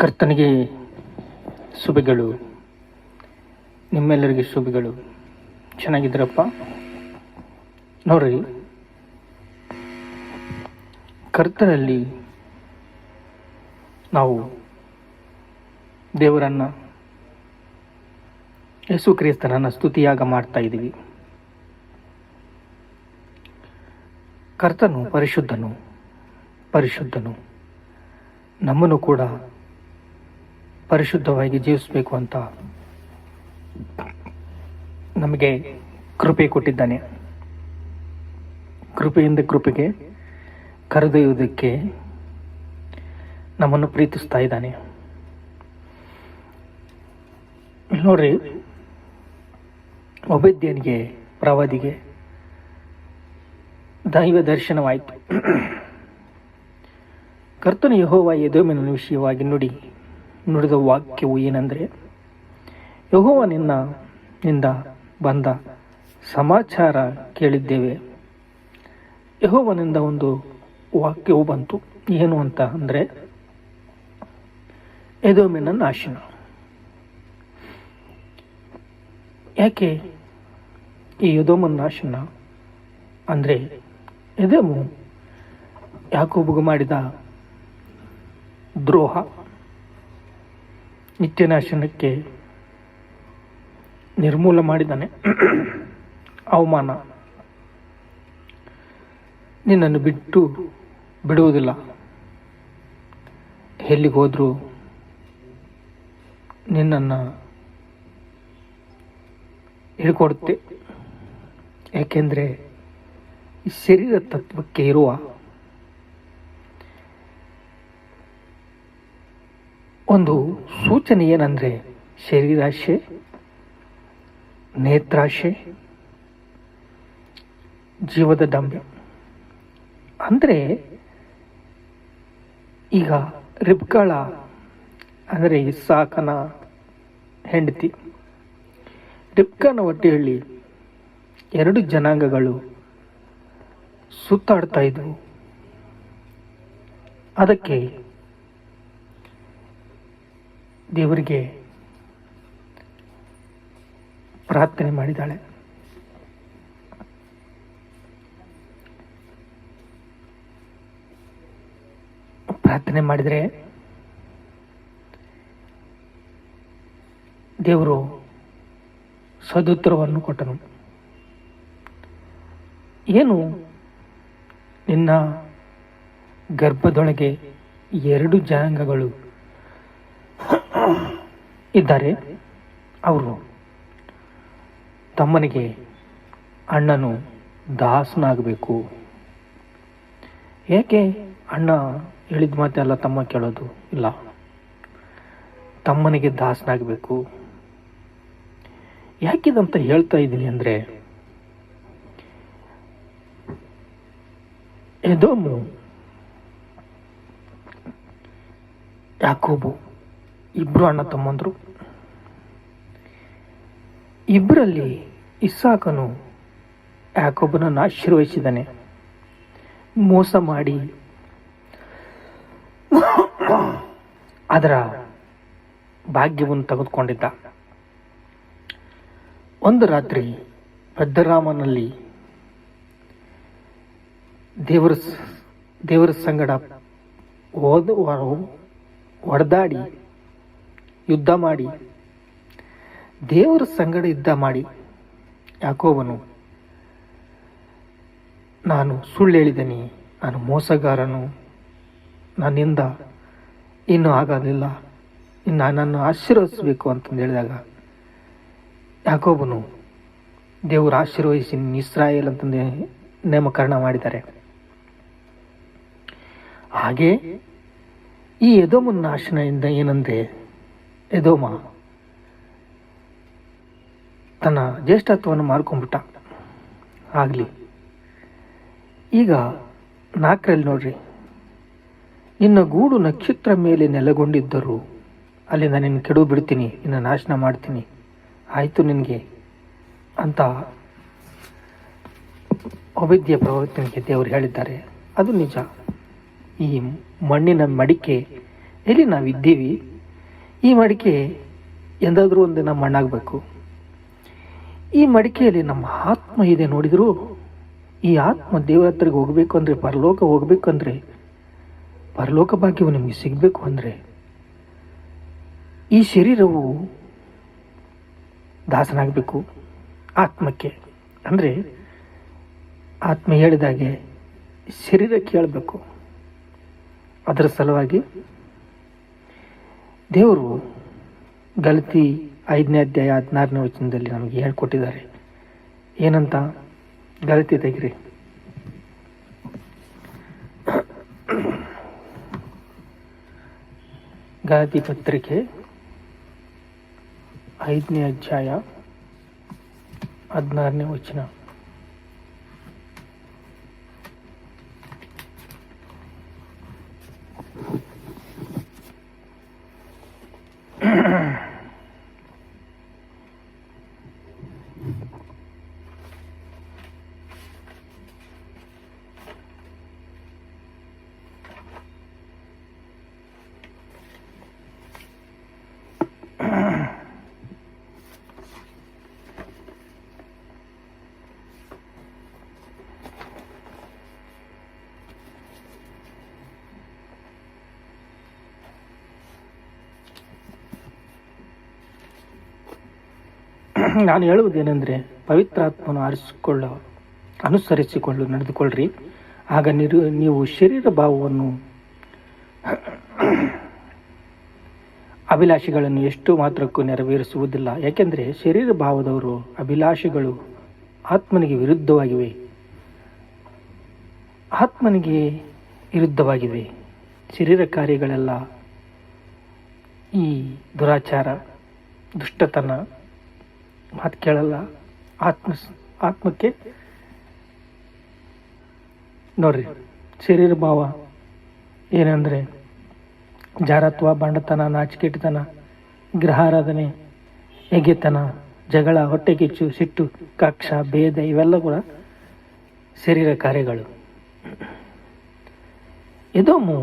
ಕರ್ತನಿಗೆ ಶುಭಗಳು. ನಿಮ್ಮೆಲ್ಲರಿಗೆ ಶುಭಗಳು. ಚೆನ್ನಾಗಿದ್ದೀರಪ್ಪ? ನೋಡ್ರಿ. ಕರ್ತನಲ್ಲಿ ನಾವು ದೇವರನ್ನು, ಯೇಸು ಕ್ರಿಸ್ತನನ್ನು ಸ್ತುತಿಯಾಗ ಮಾಡ್ತಾ ಇದ್ದೀವಿ. ಕರ್ತನು ಪರಿಶುದ್ಧನು ಪರಿಶುದ್ಧನು. ನಮ್ಮನ್ನು ಕೂಡ ಪರಿಶುದ್ಧವಾಗಿ ಜೀವಿಸಬೇಕು ಅಂತ ನಮಗೆ ಕೃಪೆ ಕೊಟ್ಟಿದ್ದಾನೆ. ಕೃಪೆಯಿಂದ ಕೃಪೆಗೆ ಕರೆದೊಯ್ಯುವುದಕ್ಕೆ ನಮ್ಮನ್ನು ಪ್ರೀತಿಸ್ತಾ ಇದ್ದಾನೆ. ನೋಡ್ರಿ ಒಬೇದ್ಯನಿಗೆ ಪ್ರವಾದಿಗೆ ದೈವ ದರ್ಶನವಾಯಿತು. ಕರ್ತನ ಯಹೋವ ಎದೋಮಿನ ವಿಷಯವಾಗಿ ನುಡಿ ನುಡಿದ ವಾಕ್ಯವು ಏನೆಂದರೆ, ಯಹೋವ ನಿನ್ನ ನಿಂದ ಬಂದ ಸಮಾಚಾರ ಕೇಳಿದ್ದೇವೆ. ಯಹೋವನಿಂದ ಒಂದು ವಾಕ್ಯವು ಬಂತು. ಏನು ಅಂತ ಅಂದರೆ, ಎದೋಮಿನ ನಾಶನ. ಯಾಕೆ ಈ ಯದೋಮನ ನಾಶನ? ಅಂದರೆ, ಎದೋಮು ಯಾಕೋಬಗ ಮಾಡಿದ ದ್ರೋಹ. ನಿತ್ಯನಾಶನಕ್ಕೆ ನಿರ್ಮೂಲ ಮಾಡಿದ್ದಾನೆ. ಅವಮಾನ. ನಿನ್ನನ್ನು ಬಿಟ್ಟು ಬಿಡುವುದಿಲ್ಲ. ಎಲ್ಲಿಗೆ ಹೋದರೂ ನಿನ್ನನ್ನು ಹಿಡ್ಕೊಡುತ್ತೆ. ಏಕೆಂದರೆ ಈ ಶರೀರ ತತ್ವಕ್ಕೆ ಇರುವ ಒಂದು ಸೂಚನೆ ಏನಂದರೆ ಶರೀರಾಶೆ, ನೇತ್ರಾಶೆ, ಜೀವದ ಡಂಬೆ. ಅಂದರೆ ಈಗ ರಿಬ್ಕಾಳ ಅಂದರೆ ಇಸ್ಸಾಕನ ಹೆಂಡತಿ. ರಿಬ್ಕನ ಹೊಟ್ಟೆಯಲ್ಲಿ ಎರಡು ಜನಾಂಗಗಳು ಸುತ್ತಾಡ್ತಾ ಇದ್ವು. ಅದಕ್ಕೆ ದೇವರಿಗೆ ಪ್ರಾರ್ಥನೆ ಮಾಡಿದ್ದಾಳೆ. ಪ್ರಾರ್ಥನೆ ಮಾಡಿದರೆ ದೇವರು ಸದುತ್ತರವನ್ನು ಕೊಟ್ಟನು. ಏನು ನಿನ್ನ ಗರ್ಭದೊಳಗೆ ಎರಡು ಜನಾಂಗಗಳು ಇದ್ದಾರೆ. ಅವರು ತಮ್ಮನಿಗೆ ಅಣ್ಣನು ದಾಸನಾಗಬೇಕು. ಏಕೆ ಅಣ್ಣ ಹೇಳಿದ ಮಾತೆಲ್ಲ ತಮ್ಮ ಕೇಳೋದು ಇಲ್ಲ. ತಮ್ಮನಿಗೆ ದಾಸನಾಗಬೇಕು. ಯಾಕಿದಂತ ಹೇಳ್ತಾ ಇದ್ದೀನಿ ಅಂದರೆ, ಎದೋಮು, ಯಾಕೋಬು ಇಬ್ಬರು ಅಣ್ಣ ತಮ್ಮಂದರು. ಇಬ್ಬರಲ್ಲಿ ಇಸ್ಸಾಕನು ಯಾಕೊಬ್ಬನನ್ನು ಆಶೀರ್ವಹಿಸಿದ್ದಾನೆ ಮೋಸ ಮಾಡಿ ಅದರ ಭಾಗ್ಯವನ್ನು ತೆಗೆದುಕೊಂಡಿದ್ದ. ಒಂದು ರಾತ್ರಿ ಪದ್ದರಾಮನಲ್ಲಿ ದೇವರ ದೇವರ ಸಂಗಡ ಓದ ಹೊಡೆದಾಡಿ ಯುದ್ಧ ಮಾಡಿ. ದೇವರ ಸಂಗಡ ಯುದ್ಧ ಮಾಡಿ. ಯಾಕೋವನು ನಾನು ಸುಳ್ಳು ಹೇಳಿದ್ದೀನಿ ನಾನು ಮೋಸಗಾರನು, ನನ್ನಿಂದ ಇನ್ನೂ ಆಗೋದಿಲ್ಲ ಇನ್ನು ನನ್ನನ್ನು ಆಶೀರ್ವದಿಸಬೇಕು ಅಂತಂದು ಹೇಳಿದಾಗ, ಯಾಕೋಬನು, ದೇವರು ಆಶೀರ್ವಹಿಸಿ ಇಸ್ರಾಯೇಲ್ ಅಂತಂದು ನೇಮಕರಣ ಮಾಡಿದ್ದಾರೆ. ಹಾಗೆ ಈ ಯದೋಮನ್ ನಾಶನದಿಂದ ಏನಂದ್ರೆ ಎದೋಮ. ತನ್ನ ಜ್ಯೇಷ್ಠತ್ವವನ್ನು ಮಾರ್ಕೊಂಡ್ಬಿಟ್ಟ. ಆಗಲಿ. ಈಗ ನಾಲ್ಕರಲ್ಲಿ ನೋಡ್ರಿ. ನಿನ್ನ ಗೂಡು ನಕ್ಷತ್ರ ಮೇಲೆ ನೆಲೆಗೊಂಡಿದ್ದರು ಅಲ್ಲಿಂದ ನಿನ್ನ ಕೆಡವು ಬಿಡ್ತೀನಿ, ನಿನ್ನ ನಾಶನ ಮಾಡ್ತೀನಿ. ಆಯಿತು ನಿನಗೆ. ಅಂತ ಅವಿದ್ಯ ಪ್ರವರ್ತನೆಗೆ ದೇವರು ಹೇಳಿದ್ದಾರೆ. ಅದು ನಿಜ. ಈ ಮಣ್ಣಿನ ಮಡಿಕೆ ಎಲ್ಲಿ ನಾವಿದ್ದೀವಿ? ಈ ಮಡಿಕೆ ಎಂದಾದರೂ ಒಂದಿನ ಮಣ್ಣಾಗಬೇಕು. ಈ ಮಡಿಕೆಯಲ್ಲಿ ನಮ್ಮ ಆತ್ಮ ಇದೆ ನೋಡಿದರೂ ಈ ಆತ್ಮ ದೇವರ ಹತ್ರಕ್ಕೆ ಹೋಗಬೇಕು ಅಂದರೆ, ಪರಲೋಕ ಹೋಗಬೇಕು ಅಂದರೆ, ಪರಲೋಕ ಭಾಗ್ಯವು ನಿಮಗೆ ಸಿಗಬೇಕು ಅಂದರೆ, ಈ ಶರೀರವು ದಾಸನಾಗಬೇಕು ಆತ್ಮಕ್ಕೆ. ಅಂದರೆ ಆತ್ಮ ಹೇಳಿದಾಗೆ ಶರೀರ ಕೇಳಬೇಕು. ಅದರ ಸಲುವಾಗಿ ದೇವರು ಗಲತಿ ಐದನೇ ಅಧ್ಯಾಯ ಹದಿನಾರನೇ ವಚನದಲ್ಲಿ ನಮಗೆ ಹೇಳ್ಕೊಟ್ಟಿದ್ದಾರೆ. ಏನಂತ? ಗಲತಿ ತೆಗಿರಿ. ಗಲತಿ ಪತ್ರಿಕೆ ಐದನೇ ಅಧ್ಯಾಯ ಹದಿನಾರನೇ ವಚನ. ನಾನು ಹೇಳುವುದೇನೆಂದರೆ ಪವಿತ್ರಾತ್ಮನು ಆರಿಸಿಕೊಳ್ಳ, ಅನುಸರಿಸಿಕೊಂಡು ನಡೆದುಕೊಳ್ಳ್ರಿ ಆಗ ನಿರು, ನೀವು ಶರೀರ ಭಾವವನ್ನು ಅಭಿಲಾಷೆಗಳನ್ನು ಎಷ್ಟು ಮಾತ್ರಕ್ಕೂ ನೆರವೇರಿಸುವುದಿಲ್ಲ. ಯಾಕೆಂದರೆ ಶರೀರ ಭಾವದವರು ಅಭಿಲಾಷೆಗಳು ಆತ್ಮನಿಗೆ ವಿರುದ್ಧವಾಗಿವೆ. ಆತ್ಮನಿಗೆ ವಿರುದ್ಧವಾಗಿವೆ. ಶರೀರ ಕಾರ್ಯಗಳೆಲ್ಲ ಈ ದುರಾಚಾರ, ದುಷ್ಟತನ ಮಾತು ಕೇಳಲ್ಲ. ಆತ್ಮ ಆತ್ಮಕ್ಕೆ ನೋಡ್ರಿ, ಶರೀರ ಭಾವ ಏನಂದರೆ ಜಾರತ್ವ, ಬಂಡತನ ನಾಚಿಕೆಟ್ಟತನ ಗ್ರಹಾರಾಧನೆ ಹೆಗೆತನ ಜಗಳ ಹೊಟ್ಟೆ ಕಿಚ್ಚು ಸಿಟ್ಟು, ಕಕ್ಷ, ಭೇದ ಇವೆಲ್ಲ ಕೂಡ ಶರೀರ ಕಾರ್ಯಗಳು. ಇದೊಮ್ಮು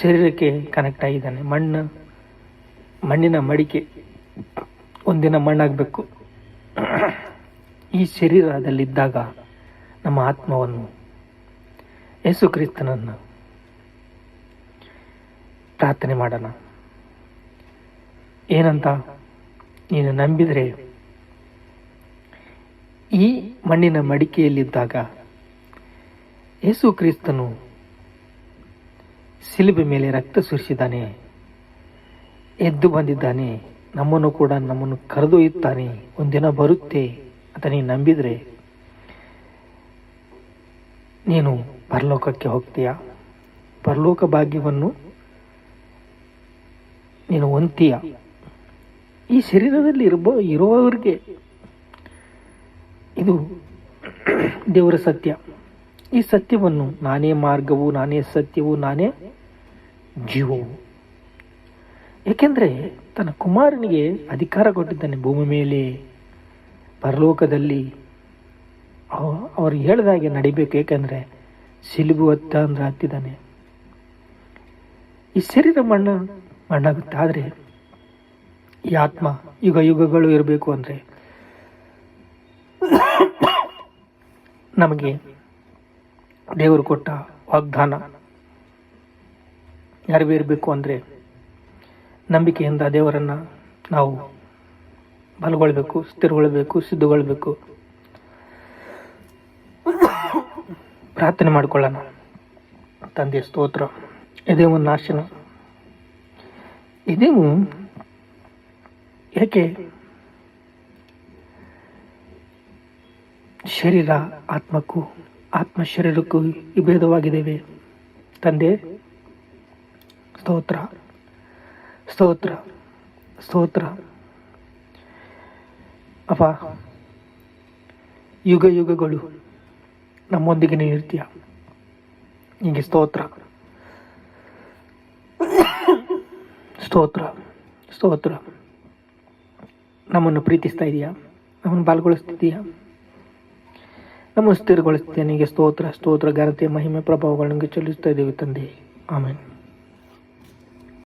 ಶರೀರಕ್ಕೆ ಕನೆಕ್ಟ್ ಆಗಿದ್ದಾನೆ. ಮಣ್ಣು, ಮಣ್ಣಿನ ಮಡಿಕೆ, ಒಂದಿನ ಮಣ್ಣಾಗಬೇಕು. ಈ ಶರೀರದಲ್ಲಿದ್ದಾಗ ನಮ್ಮ ಆತ್ಮವನ್ನು ಯೇಸು ಕ್ರಿಸ್ತನನ್ನು ಪ್ರಾರ್ಥನೆ ಮಾಡೋಣ. ಏನಂತ ನೀನು ನಂಬಿದರೆ ಈ ಮಣ್ಣಿನ ಮಡಿಕೆಯಲ್ಲಿದ್ದಾಗ ಯೇಸು ಕ್ರಿಸ್ತನು ಸಿಲುಬೆ ಮೇಲೆ ರಕ್ತ ಸುರಿಸಿದ್ದಾನೆ, ಎದ್ದು ಬಂದಿದ್ದಾನೆ ನಮ್ಮನ್ನು ಕೂಡ ನಮ್ಮನ್ನು ಕರೆದೊಯ್ಯುತ್ತಾನೆ ಒಂದಿನ ಬರುತ್ತೆ ಅಂತ ನೀನು ನಂಬಿದರೆ ನೀನು ಪರಲೋಕಕ್ಕೆ ಹೋಗ್ತೀಯ? ಪರಲೋಕ ಭಾಗ್ಯವನ್ನು ನೀನು ಹೊಂತೀಯ ಈ ಶರೀರದಲ್ಲಿ ಇರಬೋ ಇರುವವರಿಗೆ ಇದು ದೇವರ ಸತ್ಯ. ಈ ಸತ್ಯವನ್ನು ನಾನೇ ಮಾರ್ಗವು, ನಾನೇ ಸತ್ಯವು, ನಾನೇ ಜೀವವು. ಏಕೆಂದರೆ ತನ್ನ ಕುಮಾರನಿಗೆ ಅಧಿಕಾರ ಕೊಟ್ಟಿದ್ದಾನೆ ಭೂಮಿ ಮೇಲೆ. ಪರಲೋಕದಲ್ಲಿ ಅವ- ಅವರು ಹೇಳಿದಾಗೆ ನಡಿಬೇಕು, ಏಕೆಂದರೆ ಸಿಲುಬು ಹತ್ತ ಅಂದ್ರೆ ಹತ್ತಿದ್ದಾನೆ. ಈ ಶರೀರ ಮಣ್ಣು ಮಣ್ಣಾಗುತ್ತೆ ಆದರೆ ಈ ಆತ್ಮ ಯುಗ ಯುಗಗಳು ಇರಬೇಕು ಅಂದರೆ ನಮಗೆ ದೇವರು ಕೊಟ್ಟ ವಾಗ್ದಾನ ಯಾರಿಗೂ ಇರಬೇಕು ಅಂದರೆ ನಂಬಿಕೆಯಿಂದ ದೇವರನ್ನು ನಾವು ಬಲಗೊಳ್ಬೇಕು, ಸ್ಥಿರಗೊಳ್ಬೇಕು, ಸಿದ್ಧಗೊಳ್ಬೇಕು. ಪ್ರಾರ್ಥನೆ ಮಾಡಿಕೊಳ್ಳೋಣ. ತಂದೆ, ಸ್ತೋತ್ರ. ಇದೇ ಒಂದು ನಾಶನ. ಇದೇವು ಏಕೆ? ಶರೀರ ಆತ್ಮಕ್ಕೂ, ಆತ್ಮ ಶರೀರಕ್ಕೂ ವಿಭೇದವಾಗಿದ್ದೇವೆ. ತಂದೆ, ಸ್ತೋತ್ರ. ಸ್ತೋತ್ರ ಸ್ತೋತ್ರ. ಅಪ್ಪ, ಯುಗ ಯುಗಗಳು ನಮ್ಮೊಂದಿಗೆ ನೀರ್ತೀಯ ಹೀಗೆ ಸ್ತೋತ್ರ. ಸ್ತೋತ್ರ ಸ್ತೋತ್ರ. ನಮ್ಮನ್ನು ಪ್ರೀತಿಸ್ತಾ ಇದೆಯಾ? ನಮ್ಮನ್ನು ಪಾಲ್ಗೊಳಿಸ್ತಿದ್ದೀಯಾ ನಮ್ಮನ್ನು ಸ್ಥಿರಗೊಳಿಸ್ತೀಯ? ನಿಮಗೆ ಸ್ತೋತ್ರ ಸ್ತೋತ್ರ ಘನತೆ ಮಹಿಮೆ, ಪ್ರಭಾವಗಳು ನಿಮಗೆ ಚೆಲ್ಲಿಸ್ತಾ ಇದ್ದೀವಿ ತಂದೆ. ಆಮೇಲೆ